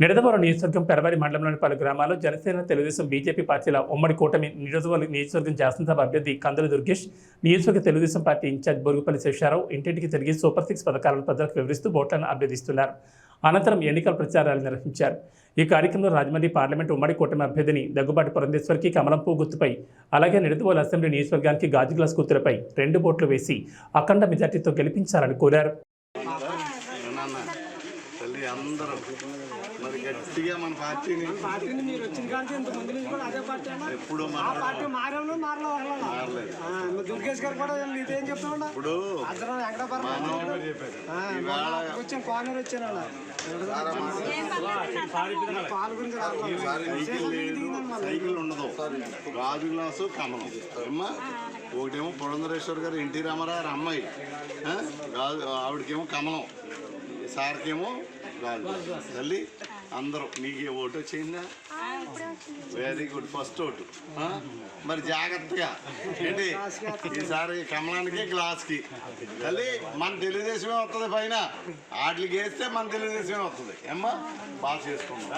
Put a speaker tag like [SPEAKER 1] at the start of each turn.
[SPEAKER 1] నిడదవరం నియోజకవర్గం పెరవారి మండలంలోని పలు గ్రామాల్లో జనసేన తెలుగుదేశం బీజేపీ పార్టీల ఉమ్మడి కూటమి నిడదవరం నియోజకవర్గం శాసనసభ అభ్యర్థి కందుల దుర్గేష్ నియోజకవర్గ తెలుగుదేశం పార్టీ ఇన్ఛార్జ్ బొరుగుపల్లి శేషారావు ఇంటింటికి తిరిగి సూపర్ సిక్స్ పథకాలను ప్రజలకు వివరిస్తూ ఓట్లను అభ్యర్థిస్తున్నారు. అనంతరం ఎన్నికల ప్రచారాలు నిర్వహించారు. ఈ కార్యక్రమంలో రాజమండ్రి పార్లమెంటు ఉమ్మడి కూటమి అభ్యర్థిని దగ్గుబాటి పురంధేశ్వర్కి కమలం పువ్వు గుర్తుపై అలాగే నిడదవోలు అసెంబ్లీ నియోజకవర్గానికి గాజు గ్లాస్ గుర్తులపై రెండు ఓట్లు వేసి అఖండ మెజార్టీతో గెలిపించాలని కోరారు.
[SPEAKER 2] తల్లి అందరూ. మరి గట్టిగా మన పార్టీని
[SPEAKER 3] పార్టీని మీరు వచ్చిన కానీ ఇంత ముందు నుంచి కూడా అదే పార్టీ అన్నా
[SPEAKER 2] ఎప్పుడు
[SPEAKER 3] పార్టీ మారేమో
[SPEAKER 2] మారలేదు.
[SPEAKER 3] దుర్గేష్ గారు కూడా నీదేం
[SPEAKER 2] ఇప్పుడు
[SPEAKER 3] వచ్చాను కోనేరు వచ్చాను అలా.
[SPEAKER 2] సైకిల్ ఉండదు. గాజు గ్లాసు కమలం. అమ్మా ఒకటేమో పురంధరేశ్వర్ గారు ఎన్టీ రామారావు అమ్మాయి. ఆవిడకేమో కమలం. సార్కేమో తల్లి అందరూ నీకు ఏ ఓటు వచ్చిందా? Very good first vote? మరి జాగ్రత్తగా. ఏంటి? ఈసారి కమలానికి గ్లాస్కి. తల్లి మన తెలుగుదేశమే వస్తుంది పైన. వాటికి వేస్తే మన తెలుగుదేశమే వస్తుంది. ఏమ్మా? బాగా చేసుకుందాం